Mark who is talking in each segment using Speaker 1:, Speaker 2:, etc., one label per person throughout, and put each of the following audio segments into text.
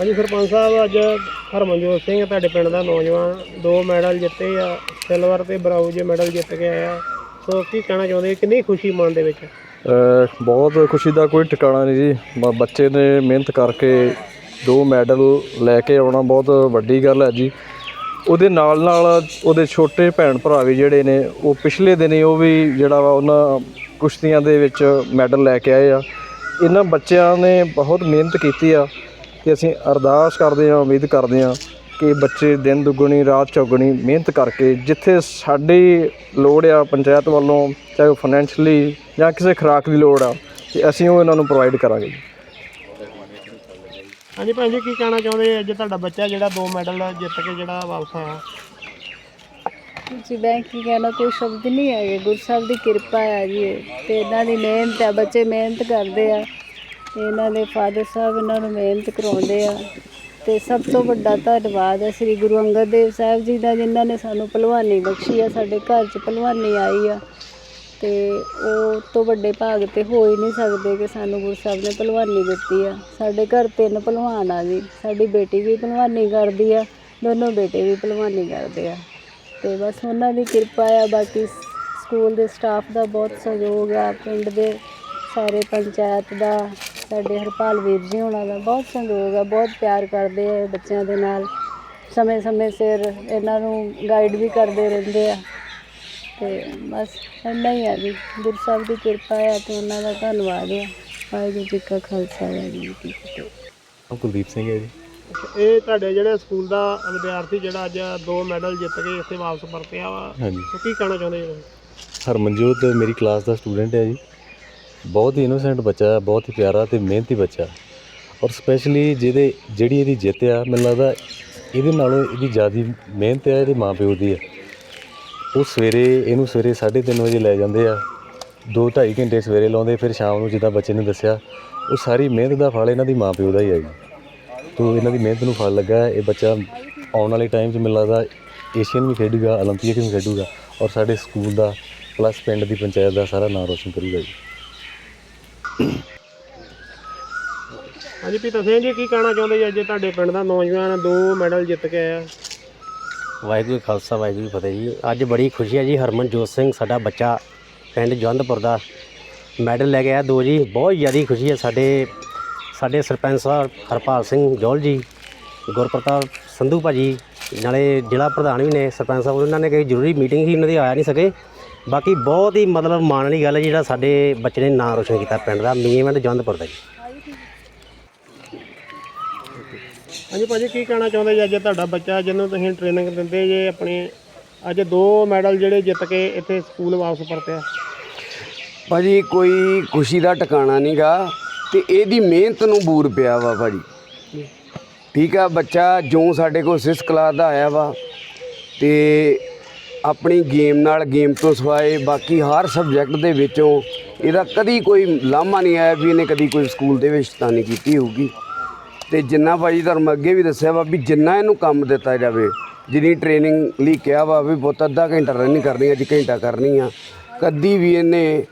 Speaker 1: ਹਾਂਜੀ ਸਰਪੰਚ ਸਾਹਿਬ, ਅੱਜ ਹਰਮਨਜੋਤ ਸਿੰਘ, ਤੁਹਾਡੇ ਪਿੰਡ ਦਾ ਨੌਜਵਾਨ, ਦੋ ਮੈਡਲ ਜਿੱਤੇ ਆ ਸਿਲਵਰ ਤੇ ਬਰਾਊਜ ਮੈਡਲ ਜਿੱਤ ਕੇ ਆਇਆ। ਸੋ ਕੀ ਕਹਿਣਾ ਚਾਹੁੰਦੇ ਕਿੰਨੀ ਖੁਸ਼ੀ ਮਨ ਦੇ ਵਿੱਚ?
Speaker 2: ਬਹੁਤ ਖੁਸ਼ੀ ਦਾ ਕੋਈ ਟਿਕਾਣਾ ਨਹੀਂ ਜੀ। ਬ- ਬੱਚੇ ਨੇ ਮਿਹਨਤ ਕਰਕੇ ਦੋ ਮੈਡਲ ਲੈ ਕੇ ਆਉਣਾ ਬਹੁਤ ਵੱਡੀ ਗੱਲ ਹੈ ਜੀ। ਉਹਦੇ ਨਾਲ ਨਾਲ ਉਹਦੇ ਛੋਟੇ ਭੈਣ ਭਰਾ ਵੀ ਜਿਹੜੇ ਨੇ, ਉਹ ਪਿਛਲੇ ਦਿਨੀ ਉਹ ਵੀ ਜਿਹੜਾ ਵਾ ਉਹਨਾਂ ਕੁਸ਼ਤੀਆਂ ਦੇ ਵਿੱਚ ਮੈਡਲ ਲੈ ਕੇ ਆਏ ਆ। ਇਹਨਾਂ ਬੱਚਿਆਂ ਨੇ ਬਹੁਤ ਮਿਹਨਤ ਕੀਤੀ ਆ। ਤੇ ਅਸੀਂ ਅਰਦਾਸ ਕਰਦੇ ਹਾਂ ਉਮੀਦ ਕਰਦੇ ਹਾਂ ਕਿ ਬੱਚੇ ਦਿਨ ਦੁੱਗਣੀ ਰਾਤ ਚੌਗਣੀ ਮਿਹਨਤ ਕਰਕੇ ਜਿੱਥੇ ਸਾਡੀ ਲੋੜ ਆ ਪੰਚਾਇਤ ਵੱਲੋਂ ਚਾਹੇ ਫਾਈਨੈਂਸ਼ਲੀ ਜਾਂ ਕਿਸੇ ਖੁਰਾਕ ਦੀ ਲੋੜ ਆ ਤੇ ਅਸੀਂ ਉਹ ਇਹਨਾਂ ਨੂੰ ਪ੍ਰੋਵਾਈਡ ਕਰਾਂਗੇ ਜੀ।
Speaker 1: ਹਾਂਜੀ ਭੈਣ ਜੀ ਕੀ ਕਹਿਣਾ ਚਾਹੁੰਦੇ? ਅੱਜ ਤੁਹਾਡਾ ਬੱਚਾ ਜਿਹੜਾ ਦੋ ਮੈਡਲ ਜਿੱਤ ਕੇ ਜਿਹੜਾ ਵਾਪਸ ਆਇਆ।
Speaker 3: ਜੀ ਮੈਂ ਕੀ ਕਹਿਣਾ ਕੋਈ ਸ਼ਬਦ ਨਹੀਂ ਹੈਗੇ। ਗੁਰੂ ਸਾਹਿਬ ਦੀ ਕਿਰਪਾ ਹੈ ਜੀ ਇਹ ਤੇ ਇਹਨਾਂ ਦੀ ਮਿਹਨਤ ਹੈ ਬੱਚੇ ਮਿਹਨਤ ਕਰਦੇ ਆ। ਇਹਨਾਂ ਦੇ ਫਾਦਰ ਸਾਹਿਬ ਇਹਨਾਂ ਨੂੰ ਮਿਹਨਤ ਕਰਾਉਂਦੇ ਆ। ਤੇ ਸਭ ਤੋਂ ਵੱਡਾ ਧੰਨਵਾਦ ਹੈ ਸ੍ਰੀ ਗੁਰੂ ਅੰਗਦ ਦੇਵ ਸਾਹਿਬ ਜੀ ਦਾ, ਜਿਨ੍ਹਾਂ ਨੇ ਸਾਨੂੰ ਭਲਵਾਨੀ ਬਖਸ਼ੀ ਆ, ਸਾਡੇ ਘਰ 'ਚ ਭਲਵਾਨੀ ਆਈ ਆ। ਤੇ ਉਹ ਤੋਂ ਵੱਡੇ ਭਾਗ ਤੇ ਹੋ ਹੀ ਨਹੀਂ ਸਕਦੇ ਕਿ ਸਾਨੂੰ ਗੁਰੂ ਸਾਹਿਬ ਨੇ ਭਲਵਾਨੀ ਦਿੱਤੀ ਆ। ਸਾਡੇ ਘਰ ਤਿੰਨ ਭਲਵਾਨ ਆ ਜੀ, ਸਾਡੀ ਬੇਟੀ ਵੀ ਭਲਵਾਨੀ ਕਰਦੀ ਆ, ਦੋਨੋਂ ਬੇਟੇ ਵੀ ਭਲਵਾਨੀ ਕਰਦੇ ਆ। ਤੇ ਬਸ ਉਹਨਾਂ ਦੀ ਕਿਰਪਾ ਆ, ਬਾਕੀ ਸਕੂਲ ਦੇ ਸਟਾਫ ਦਾ ਬਹੁਤ ਸਹਿਯੋਗ ਆ, ਪਿੰਡ ਦੇ ਸਾਰੇ ਪੰਚਾਇਤ ਦਾ ਸਾਡੇ ਹਰਪਾਲ ਵੀਰ ਜੀ ਹੋਣਾ ਦਾ ਬਹੁਤ ਸਹਿਯੋਗ ਆ ਬਹੁਤ ਪਿਆਰ ਕਰਦੇ ਆ ਬੱਚਿਆਂ ਦੇ ਨਾਲ। ਸਮੇਂ ਸਮੇਂ ਸਿਰ ਇਹਨਾਂ ਨੂੰ ਗਾਈਡ ਵੀ ਕਰਦੇ ਰਹਿੰਦੇ ਆ। ਤੇ ਬਸ ਇੰਨਾ ਹੀ ਆ ਜੀ। ਗੁਰੂ ਸਾਹਿਬ ਦੀ ਕਿਰਪਾ ਆ ਤੇ ਉਹਨਾਂ ਦਾ ਧੰਨਵਾਦ ਆ। ਵਾਹਿਗੁਰੂ ਜੀ ਕਾ ਖਾਲਸਾ ਵਾਹਿਗੁਰੂ ਜੀ ਕੀ ਫਤਿਹ।
Speaker 2: ਕੁਲਦੀਪ ਸਿੰਘ ਹੈ ਜੀ।
Speaker 1: ਇਹ ਤੁਹਾਡੇ ਜਿਹੜੇ ਸਕੂਲ ਦਾ ਵਿਦਿਆਰਥੀ ਜਿਹੜਾ ਅੱਜ ਦੋ ਮੈਡਲ ਜਿੱਤ ਕੇ ਇੱਥੇ ਵਾਪਸ ਪਰਤਿਆ ਵਾ
Speaker 4: ਹਾਂਜੀ।
Speaker 1: ਸੋ ਕੀ ਕਹਿਣਾ ਚਾਹੁੰਦੇ ਜੀ
Speaker 4: ਹਰਮਨਜੋਤ ਮੇਰੀ ਕਲਾਸ ਦਾ ਸਟੂਡੈਂਟ ਹੈ ਜੀ। ਬਹੁਤ ਹੀ ਇਨੋਸੈਂਟ ਬੱਚਾ ਹੈ ਬਹੁਤ ਹੀ ਪਿਆਰਾ ਤੇ ਮਿਹਨਤੀ ਬੱਚਾ ਹੈ। ਔਰ ਸਪੈਸ਼ਲੀ ਜਿਹਦੇ ਜਿਹੜੀ ਇਹਦੀ ਜਿੱਤ ਆ ਮੈਨੂੰ ਲੱਗਦਾ ਇਹਦੇ ਨਾਲੋਂ ਇਹਦੀ ਜ਼ਿਆਦਾ ਮਿਹਨਤ ਹੈ ਇਹਦੇ ਮਾਪਿਓ ਦੀ ਹੈ ਉਹ ਸਵੇਰੇ ਇਹਨੂੰ ਸਵੇਰੇ 3:30 ਵਜੇ ਲੈ ਜਾਂਦੇ ਆ 2-2.5 ਘੰਟੇ ਸਵੇਰੇ ਲਾਉਂਦੇ ਫਿਰ ਸ਼ਾਮ ਨੂੰ ਜਿੱਦਾਂ ਬੱਚੇ ਨੇ ਦੱਸਿਆ ਉਹ ਸਾਰੀ ਮਿਹਨਤ ਦਾ ਫਲ ਇਹਨਾਂ ਦੀ ਮਾਪਿਓ ਦਾ ਹੀ ਹੈ ਜੀ ਤੋ ਇਹਨਾਂ ਦੀ ਮਿਹਨਤ ਨੂੰ ਫਲ ਲੱਗਾ ਹੈ। ਇਹ ਬੱਚਾ ਆਉਣ ਵਾਲੇ ਟਾਈਮ 'ਚ ਮੈਨੂੰ ਲੱਗਦਾ ਏਸ਼ੀਅਨ ਵੀ ਖੇਡੂਗਾ 올림픽 ਵੀ ਖੇਡੂਗਾ ਔਰ ਸਾਡੇ ਸਕੂਲ ਦਾ ਪਲੱਸ ਪਿੰਡ ਦੀ ਪੰਚਾਇਤ ਦਾ ਸਾਰਾ ਨਾਮ ਰੋਸ਼ਨ ਕਰੂਗਾ ਜੀ
Speaker 1: ਹਾਂਜੀ ਪੀਤਾ ਸਿੰਘ ਜੀ, ਕੀ ਕਹਿਣਾ ਚਾਹੁੰਦੇ ਜੀ? ਅੱਜ ਤੁਹਾਡੇ ਪਿੰਡ ਦਾ ਨੌਜਵਾਨ ਦੋ ਮੈਡਲ ਜਿੱਤ ਕੇ ਆਇਆ।
Speaker 5: ਵਾਹਿਗੁਰੂ ਖਾਲਸਾ, ਵਾਹਿਗੁਰੂ ਫਤਿਹ ਜੀ। ਅੱਜ ਬੜੀ ਖੁਸ਼ੀ ਹੈ ਜੀ, ਹਰਮਨਜੋਤ ਸਿੰਘ, ਸਾਡਾ ਬੱਚਾ ਪਿੰਡ ਜਵੰਦਪੁਰ ਦਾ ਮੈਡਲ ਲੈ ਕੇ ਆਇਆ। ਦੋ ਜੀ, ਬਹੁਤ ਜ਼ਿਆਦਾ ਖੁਸ਼ੀ ਹੈ ਸਾਡੇ ਸਾਡੇ ਸਰਪੰਚ ਸਾਹਿਬ ਹਰਪਾਲ ਸਿੰਘ ਜੋਲ ਜੀ, ਗੁਰਪ੍ਰਤਾਪ ਸੰਧੂ ਭਾਜੀ, ਨਾਲੇ ਜ਼ਿਲ੍ਹਾ ਪ੍ਰਧਾਨ ਵੀ ਨੇ ਸਰਪੰਚ ਸਾਹਿਬ, ਉਹਨਾਂ ਨੇ ਕਹੀ ਜ਼ਰੂਰੀ ਮੀਟਿੰਗ ਸੀ ਉਹਨਾਂ ਦੀ ਆਇਆ ਨਹੀਂ ਸਕੇ। ਬਾਕੀ ਬਹੁਤ ਹੀ ਮਤਲਬ ਮਾਣ ਵਾਲੀ ਗੱਲ ਹੈ ਜਿਹੜਾ ਸਾਡੇ ਬੱਚੇ ਨੇ ਨਾਂ ਰੋਸ਼ਨ ਕੀਤਾ ਪਿੰਡ ਦਾ ਮੀਵੈਂਟ ਜਵੰਦਪੁਰ ਦਾ ਜੀ।
Speaker 1: ਹਾਂਜੀ ਭਾਜੀ ਕੀ ਕਹਿਣਾ ਚਾਹੁੰਦੇ ਜੀ? ਅੱਜ ਤੁਹਾਡਾ ਬੱਚਾ ਜਿਹਨੂੰ ਤੁਸੀਂ ਟ੍ਰੇਨਿੰਗ ਦਿੰਦੇ ਜੇ ਆਪਣੀ ਅੱਜ ਦੋ ਮੈਡਲ ਜਿਹੜੇ ਜਿੱਤ ਕੇ ਇੱਥੇ ਸਕੂਲ ਵਾਪਸ ਪਰਤਿਆ।
Speaker 6: ਭਾਜੀ ਕੋਈ ਖੁਸ਼ੀ ਦਾ ਟਿਕਾਣਾ ਨਹੀਂਗਾ ਤੇ ਇਹਦੀ ਮਿਹਨਤ ਨੂੰ ਬੂਰ ਪਿਆ ਵਾ ਭਾਜੀ। ਠੀਕ ਆ ਬੱਚਾ ਜੋ ਸਾਡੇ ਕੋਲ ਸਿਸ ਕਲਾਸ ਦਾ ਆਇਆ ਵਾ ਤੇ ਆਪਣੀ ਗੇਮ ਨਾਲ ਗੇਮ ਤੋਂ ਸਿਵਾਏ ਬਾਕੀ ਹਰ ਸਬਜੈਕਟ ਦੇ ਵਿੱਚੋਂ ਇਹਦਾ ਕਦੀ ਕੋਈ ਲਾਮਾ ਨਹੀਂ ਆਇਆ ਵੀ ਇਹਨੇ ਕਦੀ ਕੋਈ ਸਕੂਲ ਦੇ ਵਿੱਚ ਸ਼ੈਤਾਨੀ ਕੀਤੀ ਹੋਊਗੀ। ਤੇ ਜਿੰਨਾ ਭਾਜੀ ਤੁਹਾਨੂੰ ਅੱਗੇ ਵੀ ਦੱਸਿਆ ਵਾ ਵੀ ਜਿੰਨਾ ਇਹਨੂੰ ਕੰਮ ਦਿੱਤਾ ਜਾਵੇ, ਜਿੰਨੀ ਟ੍ਰੇਨਿੰਗ ਲਈ ਕਿਹਾ ਵਾ ਵੀ ਪੁੱਤ ਅੱਧਾ ਘੰਟਾ ਰਨਿੰਗ ਕਰਨੀ ਅੱਜ ਘੰਟਾ ਕਰਨੀ ਆ, ਕਦੀ ਵੀ ਇਹਨੇ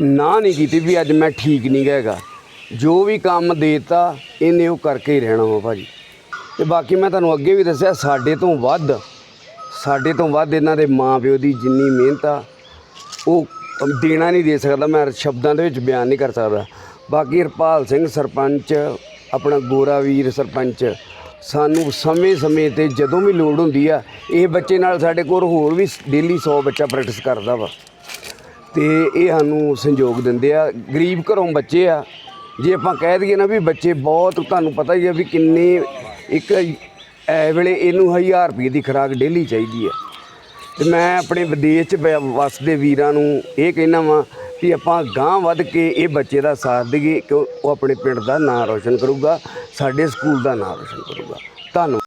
Speaker 6: ਨਾ ਨਹੀਂ ਕੀਤੀ ਵੀ ਅੱਜ ਮੈਂ ਠੀਕ ਨਹੀਂ ਹੈਗਾ। ਜੋ ਵੀ ਕੰਮ ਦੇਤਾ, ਇਹਨੇ ਉਹ ਕਰਕੇ ਹੀ ਰਹਿਣਾ ਵਾ ਭਾਜੀ। ਤੇ ਬਾਕੀ ਮੈਂ ਤੁਹਾਨੂੰ ਅੱਗੇ ਵੀ ਦੱਸਿਆ, ਸਾਡੇ ਤੋਂ ਵੱਧ ਸਾਡੇ ਤੋਂ ਵੱਧ ਇਹਨਾਂ ਦੇ ਮਾਂ ਪਿਓ ਦੀ ਜਿੰਨੀ ਮਿਹਨਤ ਆ, ਉਹ ਦੇਣਾ ਨਹੀਂ ਦੇ ਸਕਦਾ, ਮੈਂ ਸ਼ਬਦਾਂ ਦੇ ਵਿੱਚ ਬਿਆਨ ਨਹੀਂ ਕਰ ਸਕਦਾ। ਬਾਕੀ ਹਰਪਾਲ ਸਿੰਘ ਸਰਪੰਚ, ਆਪਣਾ ਗੋਰਾ ਵੀਰ ਸਰਪੰਚ, ਸਾਨੂੰ ਸਮੇਂ-ਸਮੇਂ ਤੇ ਜਦੋਂ ਵੀ ਲੋੜ ਹੁੰਦੀ ਆ, ਇਹ ਬੱਚੇ ਨਾਲ ਸਾਡੇ ਕੋਲ ਹੋਰ ਵੀ ਡੇਲੀ 100 ਬੱਚਾ ਪ੍ਰੈਕਟਿਸ ਕਰਦਾ ਵਾ। ਤੇ ਇਹ ਸਾਨੂੰ ਸੰਯੋਗ ਦਿੰਦੇ ਆ। ਗਰੀਬ ਘਰੋਂ ਬੱਚੇ ਆ। ਜੇ ਆਪਾਂ ਕਹਿ ਦਈਏ ਨਾ ਵੀ ਬੱਚੇ ਬਹੁਤ, ਤੁਹਾਨੂੰ ਪਤਾ ਹੀ ਆ ਵੀ ਕਿੰਨੇ ਇੱਕ ਐ ਵੇਲੇ ਇਹਨੂੰ 1000 ਰੁਪਏ ਦੀ ਖੁਰਾਕ ਡੇਲੀ ਚਾਹੀਦੀ ਹੈ ਤੇ ਮੈਂ ਆਪਣੇ ਵਿਦੇਸ਼ 'ਚ ਬ- ਵਸਦੇ ਵੀਰਾਂ ਨੂੰ ਇਹ ਕਹਿਣਾ ਵਾਂ ਕਿ ਆਪਾਂ ਗਾਂਹ ਵੱਧ ਕੇ ਇਹ ਬੱਚੇ ਦਾ ਸਾਥ ਦੇਈਏ ਕਿ ਉਹ ਆਪਣੇ ਪਿੰਡ ਦਾ ਨਾਂ ਰੋਸ਼ਨ ਕਰੂਗਾ, ਸਾਡੇ ਸਕੂਲ ਦਾ ਨਾਂ ਰੋਸ਼ਨ ਕਰੂਗਾ। ਧੰਨਵਾਦ।